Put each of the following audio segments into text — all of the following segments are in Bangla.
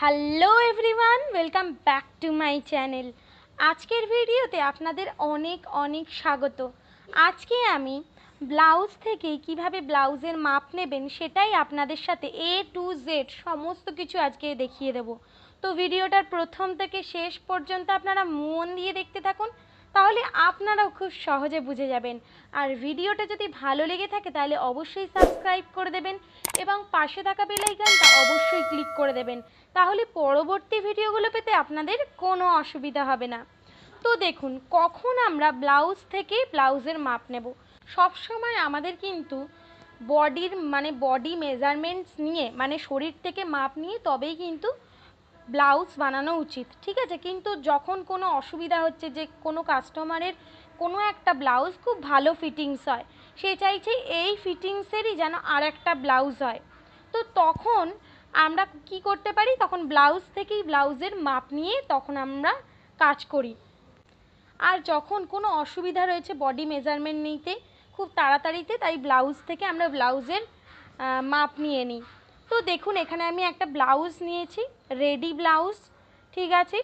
Hello everyone welcome back to my channel আজকের ভিডিওতে আপনাদের অনেক অনেক স্বাগত। আজকে আমি ব্লাউজ থেকে কীভাবে ব্লাউজের মাপ নেবেন সেটাই আপনাদের সাথে এ টু জেড সমস্ত কিছু আজকে দেখিয়ে দেব। তো ভিডিওটার প্রথম থেকে শেষ পর্যন্ত আপনারা মন দিয়ে দেখতে থাকুন, তাহলে আপনারাও খুব সহজে বুঝে যাবেন। আর ভিডিওটা যদি ভালো লেগে থাকে তাহলে অবশ্যই সাবস্ক্রাইব করে দেবেন এবং পাশে থাকা বেল আইকনটা অবশ্যই ক্লিক করে দেবেন। তাহলে পরবর্তী ভিডিওগুলো পেতে আপনাদের কোনো অসুবিধা হবে না। তো দেখুন, কখন আমরা ব্লাউজ থেকে ব্লাউজের মাপ নেব? সব সময় আমাদের কিন্তু বডির মানে বডি মেজারমেন্টস নিয়ে মানে শরীর থেকে মাপ নিয়ে তবেই কিন্তু ব্লাউজ বানানো উচিত, ঠিক আছে? কিন্তু যখন কোনো অসুবিধা হচ্ছে যে কোনো কাস্টমারের কোনো একটা ব্লাউজ খুব ভালো ফিটিংস হয়, সে চাইছে এই ফিটিংসেরই যেন আর একটা ব্লাউজ হয়। তো তখন আমরা কি করতে পারি? তখন ব্লাউজ থেকেই ব্লাউজের মাপ নিয়ে তখন আমরা কাজ করি। আর যখন কোনো অসুবিধা রয়েছে বডি মেজারমেন্ট নিতে, খুব তাড়াতাড়িতে তাই ব্লাউজ থেকে আমরা ব্লাউজের মাপ নিয়ে নিই। তো দেখুন, এখানে আমি একটা ব্লাউজ নিয়েছি রেডি ব্লাউজ ঠিক আছে?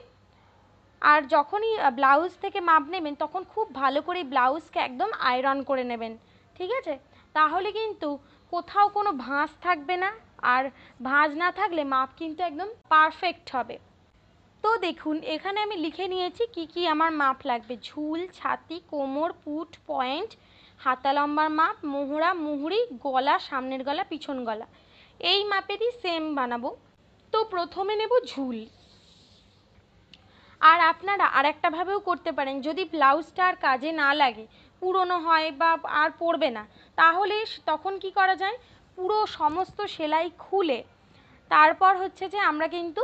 আর যখনই ব্লাউজ থেকে মাপ নেবেন, তখন খুব ভালো করে ব্লাউজকে একদম আয়রন করে নেবেন, ঠিক আছে? তাহলে কিন্তু কোথাও কোনো ভাঁজ থাকবে না। আর ভাঁজ না থাকলে মাপ কিন্তু একদম পারফেক্ট হবে। তো দেখুন, এখানে আমি লিখে নিয়েছি কি কি আমার মাপ লাগবে। ঝুল, ছাতি, কোমর, পুট, পয়েন্ট, হাতা লম্বার মাপ, মোহরা, মুহুরি, গলা, সামনের গলা, পিছন গলা। এই মাপেরই সেম বানাবো। তো প্রথমে নেব ঝুল। আর আপনারা আর একটা ভাবেও করতে পারেন, যদি ব্লাউজটা আর কাজে না লাগে, পুরনো হয় বা আর পরবে না, তাহলে তখন কি করা যায়? পুরো সমস্ত সেলাই খুলে, তারপর হচ্ছে যে আমরা কিন্তু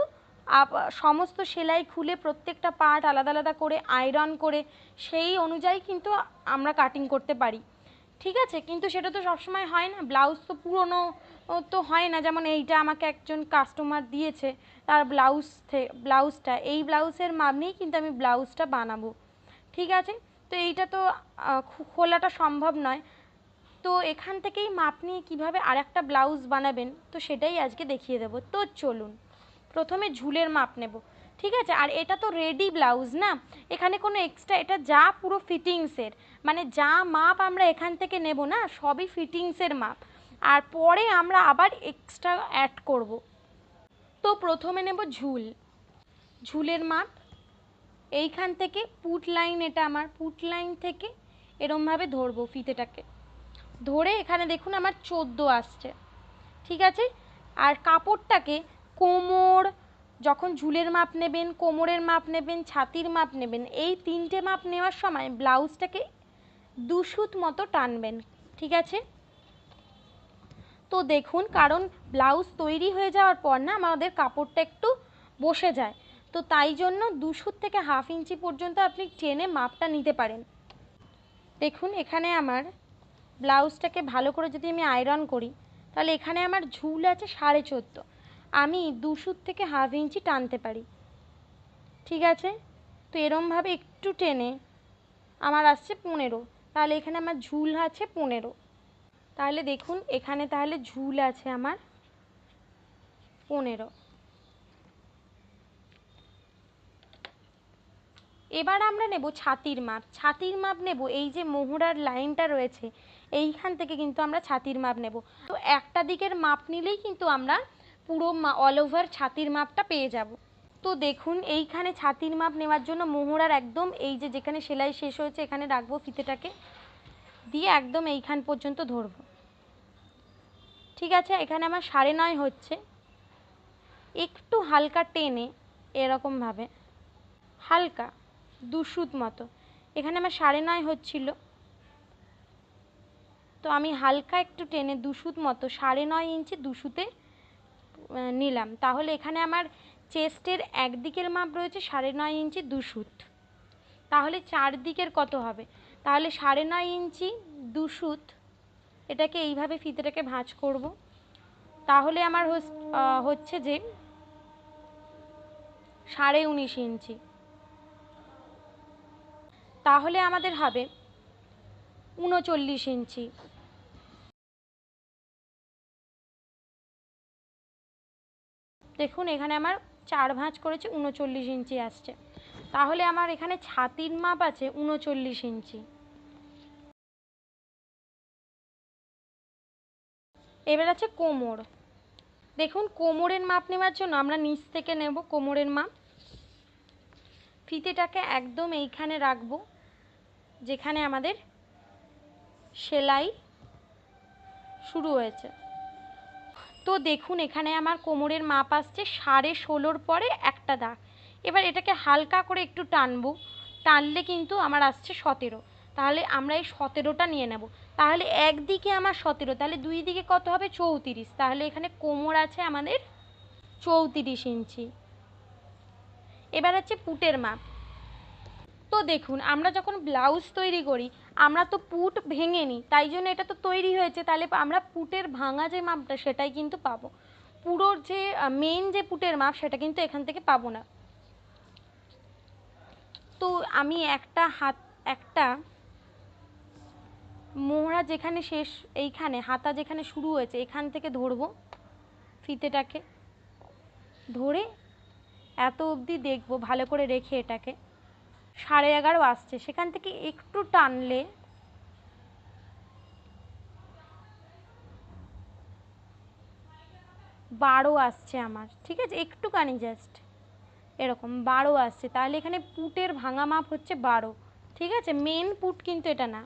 সমস্ত সেলাই খুলে প্রত্যেকটা পার্ট আলাদা আলাদা করে আয়রন করে সেই অনুযায়ী কিন্তু আমরা কাটিং করতে পারি। ঠিক আছে? কিন্তু সেটা তো সবসময় হয় না। ব্লাউজ তো পুরনো তো হয় না। যেমন এইটা আমাকে একজন কাস্টমার দিয়েছে, তার ব্লাউজ ব্লাউজটা এই ব্লাউজের মাপ নিয়েই কিন্তু আমি ব্লাউজটা বানাবো। ঠিক আছে? তো এইটা তো খোলাটা সম্ভব নয়। তো এখান থেকেই মাপ নিয়ে কীভাবে আর একটা ব্লাউজ বানাবেন, তো সেটাই আজকে দেখিয়ে দেবো। তো চলুন, প্রথমে ঝুলের মাপ নেব, ঠিক আছে? আর এটা তো রেডি ব্লাউজ না? এখানে কোনো এক্সট্রা এটা যা পুরো ফিটিংসের মানে যা মাপ আমরা এখান থেকে নেব না, সবই ফিটিংসের মাপ। আর পরে আমরা আবার এক্সট্রা অ্যাড করব। তো প্রথমে নেব ঝুল। ঝুলের মাপ, এইখান থেকে পুট লাইন এটা আমার পুট লাইন থেকে এরমভাবে ধরবো ফিতেটাকে। ধরে এখানে দেখুন আমার চোদ্দ আসছে। ঠিক আছে? আর কাপড়টাকে কোমর, যখন ঝুলের মাপ নেবেন, কোমরের মাপ নেবেন, ছাতির মাপ নেবেন, এই তিনটে মাপ নেওয়ার সময় ব্লাউজটাকে দুশুত মতো টানবেন। ঠিক আছে? তো দেখুন, কারণ ব্লাউজ তৈরি হয়ে যাওয়ার পর না আমাদের কাপড়টা একটু বসে যায়। তো তাই জন্য দুশুত থেকে হাফ ইঞ্চি পর্যন্ত আপনি টেনে মাপটা নিতে পারেন। দেখুন, এখানে আমার ব্লাউজটাকে ভালো করে যদি আমি আয়রন করি, তাহলে এখানে আমার ঝুল আছে সাড়ে চোদ্দ। আমি দুশুর থেকে হাফ ইঞ্চি টানতে পারি। ঠিক আছে? তো এরমভাবে একটু টেনে আমার আসছে পনেরো। তাহলে এখানে আমার ঝুল আছে পনেরো। তাহলে দেখুন, এখানে তাহলে ঝুল আছে আমার পনেরো। এবার আমরা নেব ছাতির মাপ। ছাতির মাপ নেব। এই যে মোহরার লাইনটা রয়েছে এইখান থেকে কিন্তু আমরা ছাতির মাপ নেব। তো একটা দিকের মাপ নিলেই কিন্তু আমরা পুরো অল ওভার ছাতির মাপটা পেয়ে যাব। তো দেখুন, এইখানে ছাতির মাপ নেওয়ার জন্য মোহরার একদম এই যে যেখানে সেলাই শেষ হয়েছে, এখানে রাখব ফিতেটাকে। দিয়ে একদম এইখান পর্যন্ত ধরবো। ঠিক আছে, এখানে আমার সাড়ে নয় হচ্ছে। একটু হালকা টেনে এরকমভাবে, হালকা দুশুত মতো। এখানে আমার সাড়ে নয় হচ্ছিল। তো আমি হালকা একটু টেনে দুশুত মতো, সাড়ে নয় ইঞ্চি দুশুতে নিলাম। তাহলে এখানে আমার চেস্টের একদিকের মাপ রয়েছে সাড়ে নয় ইঞ্চি দুশুত তাহলে চারদিকের কত হবে? তাহলে সাড়ে নয় ইঞ্চি দুশুত এটাকে এইভাবে ফিতেটাকে ভাঁজ করব। তাহলে আমার হচ্ছে যে সাড়ে উনিশ ইঞ্চি। তাহলে আমাদের হবে উনচল্লিশ ইঞ্চি। দেখুন, এখানে আমার চার ভাঁজ করেছে, উনচল্লিশ ইঞ্চি আসছে। তাহলে আমার এখানে ছাতির মাপ আছে উনচল্লিশ ইঞ্চি। এবার আছে কোমর। দেখুন, কোমরের মাপ নেওয়ার জন্য আমরা নিচ থেকে নেব কোমরের মাপ। ফিতেটাকে একদম এইখানে রাখব, যেখানে আমাদের সেলাই শুরু হয়েছে। তো দেখুন, এখানে আমার কোমরের মাপ আসছে সাড়ে ষোলোর পরে একটা দাগ। এবার এটাকে হালকা করে একটু টানবো। টানলে কিন্তু আমার আসছে সতেরো। তাহলে আমরা এই সতেরোটা নিয়ে নেব। তাহলে একদিকে আমার সতেরো, তাহলে দুই দিকে কত হবে? চৌত্রিশ। তাহলে এখানে কোমর আছে আমাদের চৌত্রিশ ইঞ্চি। এবার হচ্ছে পুটের মাপ। তো দেখুন, আমরা যখন ব্লাউজ তৈরি করি, আমরা তো পুট ভেঙে নিই তাই জন্য এটা তো তৈরি হয়েছে। তাহলে আমরা পুটের ভাঙা যে মাপটা, সেটাই কিন্তু পাবো। পুরোর যে মেন যে পুটের মাপ, সেটা কিন্তু এখান থেকে পাবো না। তো আমি একটা হাত, একটা মোহরা যেখানে শেষ, এইখানে, হাতা যেখানে শুরু হয়েছে, এখান থেকে ধরবো ফিতেটাকে। ধরে এত অবধি দেখব, ভালো করে রেখে এটাকে। সাড়ে এগারো আসছে। সেখান থেকে একটু টানলে বারো আসছে আমার। ঠিক আছে? একটুখানি জাস্ট এরকম বারো আসছে। তাহলে এখানে পুটের ভাঙা মাপ হচ্ছে বারো। ঠিক আছে? মেন পুট কিন্তু এটা না।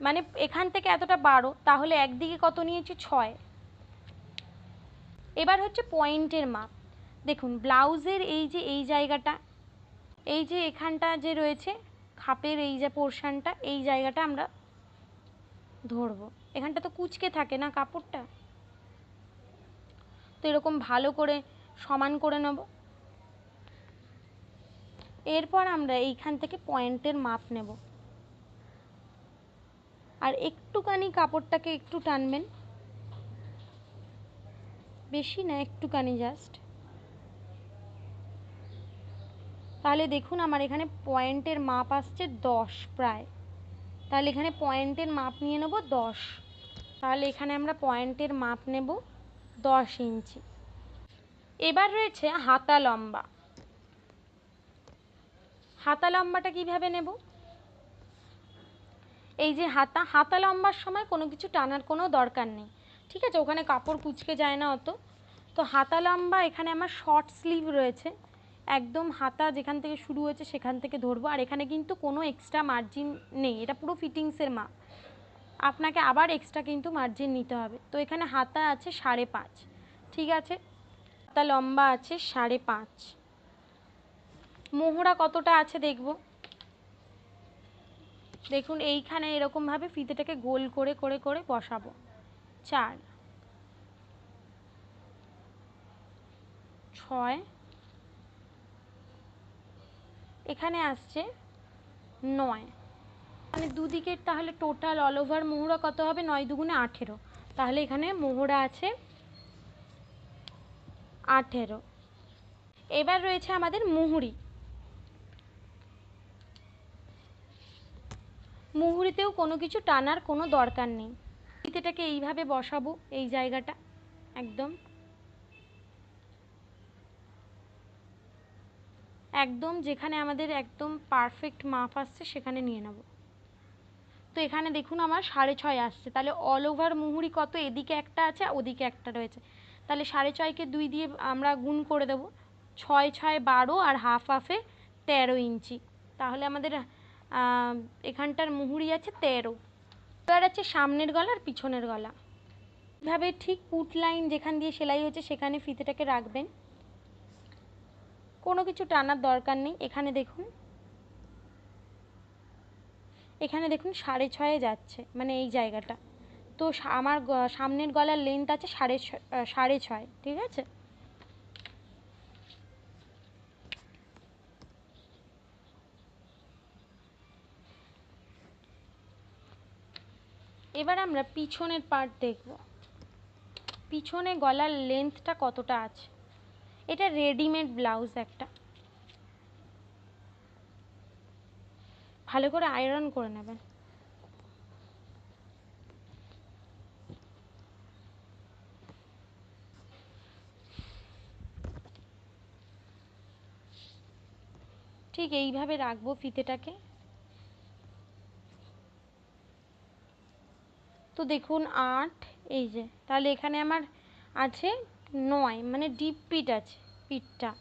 মানে এখান থেকে এতটা বারো, তাহলে একদিকে কত নিয়েছি? ছয়। এবার হচ্ছে পয়েন্টের মাপ। দেখুন, ব্লাউজের এই যে, এই জায়গাটা, এই যে এখানটা যে রয়েছে, খাপের এই যে পোর্শানটা, এই জায়গাটা আমরা ধরবো। এখানটা তো কুচকে থাকে না কাপড়টা? তো এরকম ভালো করে সমান করে নেব। এরপর আমরা এইখান থেকে পয়েন্টের মাপ নেব। আর একটুখানি কাপড়টাকে একটু টানবেন। বেশি না, একটুখানি জাস্ট তাহলে দেখুন আমার এখানে পয়েন্টের মাপ আসছে দশ প্রায়। তাহলে এখানে পয়েন্টের মাপ নিয়ে নেব দশ। তাহলে এখানে আমরা পয়েন্টের মাপ নেব দশ ইঞ্চি। এবার রয়েছে হাতা লম্বা। হাতা লম্বাটা কীভাবে নেব? এই যে হাতা হাতা লম্বার সময় কোনো কিছু টানার কোনো দরকার নেই। ঠিক আছে, ওখানে কাপড় কুচকে যায় না অত। তো হাতা লম্বা, এখানে আমার শর্ট স্লিভ রয়েছে। একদম হাতা যেখান থেকে শুরু হয়েছে সেখান থেকে ধরবো। আর এখানে কিন্তু কোনো এক্সট্রা মার্জিন নেই। এটা পুরো ফিটিংসের মাপ। আপনাকে আবার এক্সট্রা কিন্তু মার্জিন নিতে হবে। তো এখানে হাতা আছে সাড়ে পাঁচ। ঠিক আছে? হাতা লম্বা আছে সাড়ে পাঁচ। মোহরা কতটা আছে দেখব? দেখুন, এইখানে এরকমভাবে ফিতেটাকে গোল করে করে করে বসাবো। চার। ছয়। এখানে আসছে নয়। মানে দুদিকের তাহলে টোটাল অল ওভার মোহরা কত হবে? নয় দুগুণে আঠেরো। তাহলে এখানে মোহরা আছে আঠেরো। এবার রয়েছে আমাদের মুহুরি। মুহুরিতেও কোনো কিছু টানার কোনো দরকার নেই। ফিতেটাকে এইভাবে বসাবো, এই জায়গাটা, একদম। একদম যেখানে আমাদের একদম পারফেক্ট মাপ আসছে, সেখানে নিয়ে নেব। তো এখানে দেখুন আমার সাড়ে ছয় আসছে। তাহলে অল ওভার মুহুরি কত? এদিকে একটা আছে ওদিকে একটা রয়েছে। তাহলে সাড়ে ছয়কে দুই দিয়ে আমরা গুণ করে দেব। ছয় ছয় বারো আর হাফ হাফে তেরো ইঞ্চি। তাহলে আমাদের এখানটার মুহুরি আছে তেরো। এবার আছে সামনের গলা আর পিছনের গলা। এভাবে ঠিক পুট লাইন যেখান দিয়ে সেলাই হয়েছে সেখানে ফিতেটাকে রাখবেন। কোনো কিছু টানার দরকার নেই। এখানে দেখুন। এখানে দেখুন সাড়ে ছয়ে যাচ্ছে মানে এই জায়গাটা। তো আমার সামনের গলার লেন্থ আছে সাড়ে সাড়ে ছয়, ঠিক আছে? এবার আমরা পিছনের পার্ট দেখব। পিছনে গলার লেন্থটা কতটা আছে? এটা রেডিমেড ব্লাউজ একটা। ভালো করে আয়রন করে নেবেন। ঠিক এইভাবে রাখব ফিতেটাকে। তো দেখুন আট, এই যে, তাহলে এখানে আমার আছে নয় মানে ডিপ পিট আছে পিঠটা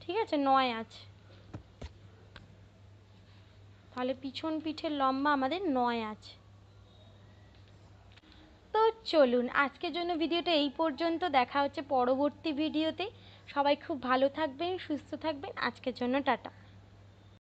ঠিক আছে? নয় আছে। তাহলে পিছন পিঠের লম্বা আমাদের নয় আছে। তো চলুন, আজকের জন্য ভিডিওটা এই পর্যন্ত। দেখা হচ্ছে পরবর্তী ভিডিওতে। সবাই খুব ভালো থাকবেন, সুস্থ থাকবেন। আজকের জন্য টাটা।